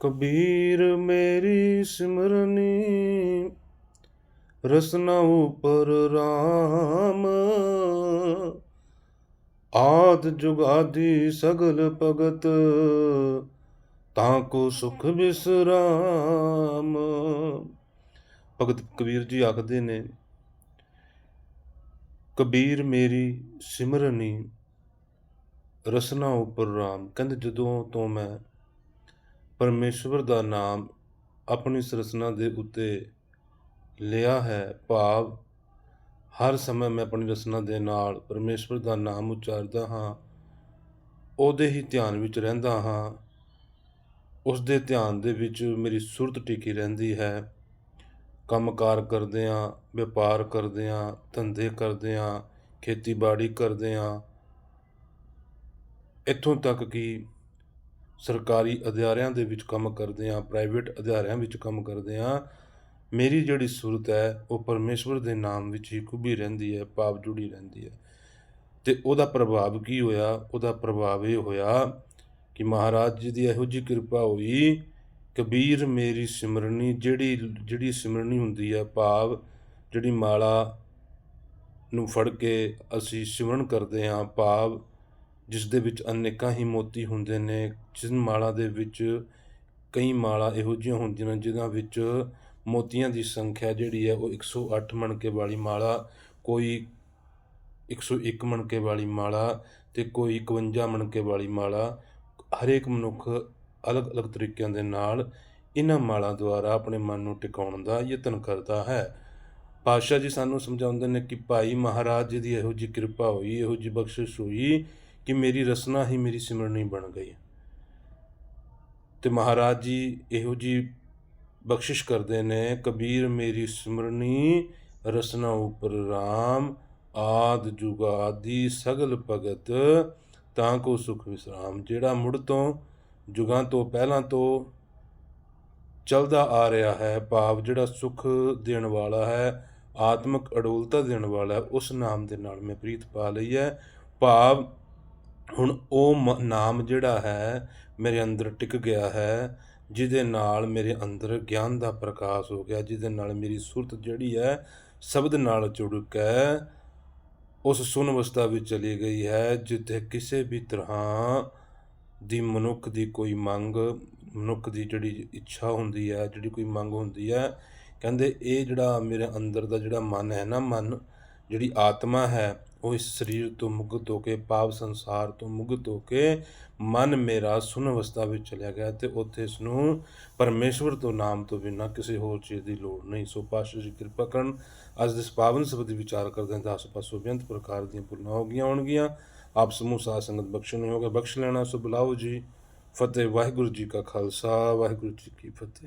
ਕਬੀਰ ਮੇਰੀ ਸਿਮਰਨੀ, ਰਸਨਾ ਉਪਰ RAM ਆਦ ਜੁਗਾਦੀ ਸਗਲ ਭਗਤ, ਤਾਂ ਕੋ ਸੁਖ ਬਿਸਰਾਮ। ਭਗਤ ਕਬੀਰ ਜੀ ਆਖਦੇ ਨੇ, ਕਬੀਰ ਮੇਰੀ ਸਿਮਰਨੀ, ਰਸਨਾ ਉਪਰ RAM ਕਹਿੰਦੇ ਜਦੋਂ ਤੋਂ ਮੈਂ ਪਰਮੇਸ਼ਵਰ ਦਾ ਨਾਮ ਆਪਣੀ ਸਰਸਨਾ ਦੇ ਉੱਤੇ ਲਿਆ ਹੈ। ਭਾਵ, ਹਰ ਸਮੇਂ ਮੈਂ ਆਪਣੀ ਰਸਨਾ ਦੇ ਨਾਲ ਪਰਮੇਸ਼ਵਰ ਦਾ ਨਾਮ ਉਚਾਰਦਾ ਹਾਂ, ਉਹਦੇ ਹੀ ਧਿਆਨ ਵਿੱਚ ਰਹਿੰਦਾ ਹਾਂ। ਉਸ ਦੇ ਧਿਆਨ ਦੇ ਵਿੱਚ ਮੇਰੀ ਸੁਰਤ ਟਿਕੀ ਰਹਿੰਦੀ ਹੈ। ਕੰਮਕਾਰ ਕਰਦਿਆਂ, ਵਪਾਰ ਕਰਦੇ ਕਰਦਿਆਂ, ਧੰਦੇ ਕਰਦੇ ਕਰਦਿਆਂ, ਖੇਤੀਬਾੜੀ ਕਰਦੇ ਕਰਦਿਆਂ, ਇੱਥੋਂ ਤੱਕ ਕਿ ਸਰਕਾਰੀ ਅਦਾਰਿਆਂ ਦੇ ਵਿੱਚ ਕੰਮ ਕਰਦੇ ਆ ਪ੍ਰਾਈਵੇਟ ਅਦਾਰਿਆਂ ਵਿੱਚ ਕੰਮ ਕਰਦੇ ਆ ਮੇਰੀ ਜਿਹੜੀ ਸੂਰਤ ਹੈ, ਉਹ ਪਰਮੇਸ਼ਵਰ ਦੇ ਨਾਮ ਵਿੱਚ ਹੀ ਖੁੱਬੀ ਰਹਿੰਦੀ ਹੈ ਪਾਪ ਜੁੜੀ ਰਹਿੰਦੀ ਹੈ। ਤੇ ਉਹਦਾ ਪ੍ਰਭਾਵ ਕੀ ਹੋਇਆ? ਉਹਦਾ ਪ੍ਰਭਾਵ ਇਹ ਹੋਇਆ ਕਿ ਮਹਾਰਾਜ ਜੀ ਦੀ ਇਹੋ ਜੀ ਕਿਰਪਾ ਹੋਈ, ਕਬੀਰ ਮੇਰੀ ਸਿਮਰਨੀ, ਜਿਹੜੀ ਜਿਹੜੀ ਸਿਮਰਨੀ ਹੁੰਦੀ ਹੈ, ਭਾਵ ਜਿਹੜੀ ਮਾਲਾ ਨੂੰ ਫੜ ਕੇ ਅਸੀਂ ਸਿਮਰਨ ਕਰਦੇ ਹਾਂ, ਭਾਵ ਜਿਸ ਦੇ ਵਿੱਚ ਅਨੇਕਾਂ ਹੀ ਮੋਤੀ ਹੁੰਦੇ ਨੇ, ਜਿਸ ਮਾਲਾ ਦੇ ਵਿੱਚ ਕਈ ਮਾਲਾ ਇਹੋ ਜਿਹੀਆਂ ਹੁੰਦੀਆਂ ਨੇ ਜਿਨ੍ਹਾਂ ਵਿੱਚ ਮੋਤੀਆਂ ਦੀ ਸੰਖਿਆ ਜਿਹੜੀ ਹੈ ਉਹ 108 ਮਣਕੇ ਵਾਲੀ ਮਾਲਾ, ਕੋਈ 101 ਮਣਕੇ ਵਾਲੀ ਮਾਲਾ ਤੇ ਕੋਈ 51 ਮਣਕੇ ਵਾਲੀ ਮਾਲਾ, ਹਰੇਕ ਮਨੁੱਖ ਅਲੱਗ-ਅਲੱਗ ਤਰੀਕਿਆਂ ਦੇ ਨਾਲ ਇਹਨਾਂ ਮਾਲਾ ਦੁਆਰਾ ਆਪਣੇ ਮਨ ਨੂੰ ਟਿਕਾਉਣ ਦਾ ਯਤਨ ਕਰਦਾ ਹੈ। ਪਾਤਸ਼ਾਹ ਜੀ ਸਾਨੂੰ ਸਮਝਾਉਂਦੇ ਨੇ ਕਿ ਭਾਈ ਮਹਾਰਾਜ ਜੀ ਦੀ ਇਹੋ ਜੀ ਕਿਰਪਾ ਹੋਈ, ਇਹੋ ਜੀ ਬਖਸ਼ਿਸ਼ ਹੋਈ ਕਿ ਮੇਰੀ ਰਸਨਾ ਹੀ ਮੇਰੀ ਸਿਮਰਨੀ ਬਣ ਗਈ। ਤੇ ਮਹਾਰਾਜ ਜੀ ਇਹੋ ਜੀ ਬਖਸ਼ਿਸ਼ ਕਰਦੇ ਨੇ, ਕਬੀਰ ਮੇਰੀ ਸਿਮਰਨੀ, ਰਸਨਾ ਉਪਰ RAM ਆਦ ਜੁਗਾਦੀ ਸਗਲ ਭਗਤ, ਤਾਂ ਕੋ ਸੁਖ ਵਿਸਰਾਮ। ਜਿਹੜਾ ਮੁੜ ਤੋਂ ਜੁਗਾਂ ਤੋਂ ਪਹਿਲਾਂ ਤੋਂ ਚੱਲਦਾ ਆ ਰਿਹਾ ਹੈ, ਭਾਵ ਜਿਹੜਾ ਸੁਖ ਦੇਣ ਵਾਲਾ ਹੈ, ਆਤਮਿਕ ਅਡੋਲਤਾ ਦੇਣ ਵਾਲਾ ਉਸ ਨਾਮ ਦੇ ਨਾਲ ਮੈਂ ਪ੍ਰੀਤ ਪਾ ਲਈ ਹੈ। ਭਾਵ ਹੁਣ ਉਹ ਮ- ਨਾਮ ਜਿਹੜਾ ਹੈ, ਮੇਰੇ ਅੰਦਰ ਟਿਕ ਗਿਆ ਹੈ, ਜਿਹਦੇ ਨਾਲ ਮੇਰੇ ਅੰਦਰ ਗਿਆਨ ਦਾ ਪ੍ਰਕਾਸ਼ ਹੋ ਗਿਆ, ਜਿਹਦੇ ਨਾਲ ਮੇਰੀ ਸੁਰਤ ਜਿਹੜੀ ਹੈ, ਸ਼ਬਦ ਨਾਲ ਜੁੜ ਕੇ ਉਸ ਸੁਨ ਅਵਸਥਾ ਵਿੱਚ ਚਲੀ ਗਈ ਹੈ, ਜਿੱਥੇ ਕਿਸੇ ਵੀ ਤਰ੍ਹਾਂ ਦੀ ਮਨੁੱਖ ਦੀ ਕੋਈ ਮੰਗ, ਮਨੁੱਖ ਦੀ ਜਿਹੜੀ ਇੱਛਾ ਹੁੰਦੀ ਹੈ, ਜਿਹੜੀ ਕੋਈ ਮੰਗ ਹੁੰਦੀ ਹੈ, ਕਹਿੰਦੇ ਇਹ ਜਿਹੜਾ ਮੇਰੇ ਅੰਦਰ ਦਾ ਜਿਹੜਾ ਮਨ ਹੈ ਨਾ ਮਨ, ਜਿਹੜੀ ਆਤਮਾ ਹੈ ਉਹ ਇਸ ਸਰੀਰ ਤੋਂ ਮੁਕਤ ਹੋ ਕੇ, ਪਾਪ ਸੰਸਾਰ ਤੋਂ ਮੁਕਤ ਹੋ ਕੇ ਮਨ ਮੇਰਾ ਸੁਨ ਅਵਸਥਾ ਵਿੱਚ ਚਲਿਆ ਗਿਆ ਤੇ ਉੱਥੇ ਇਸ ਨੂੰ ਪਰਮੇਸ਼ਵਰ ਤੋਂ ਨਾਮ ਤੋਂ ਬਿਨਾਂ ਕਿਸੇ ਹੋਰ ਚੀਜ਼ ਦੀ ਲੋੜ ਨਹੀਂ। ਸੋ ਪਾਤਸ਼ਾਹ ਜੀ ਕਿਰਪਾ ਕਰਨ, ਅੱਜ ਦੇ ਪਾਵਨ ਸ਼ਬਦ ਵਿਚਾਰ ਕਰਦੇ ਹਾਂ ਦਸ ਪਾਸੋਂ ਬੇਅੰਤ ਪ੍ਰਕਾਰ ਦੀਆਂ ਭੁੱਲਾਂ ਹੋ ਗਈਆਂ ਹੋਣਗੀਆਂ। ਆਪ ਸਮੂਹ ਸਾਧ ਸੰਗਤ ਬਖਸ਼ਣ ਹੋਗੇ ਬਖਸ਼ ਲੈਣਾ ਸੋ ਬੁਲਾਓ ਜੀ। ਫਤਿਹ, ਵਾਹਿਗੁਰੂ ਜੀ ਕਾ ਖਾਲਸਾ, ਵਾਹਿਗੁਰੂ ਜੀ ਕੀ ਫਤਿਹ।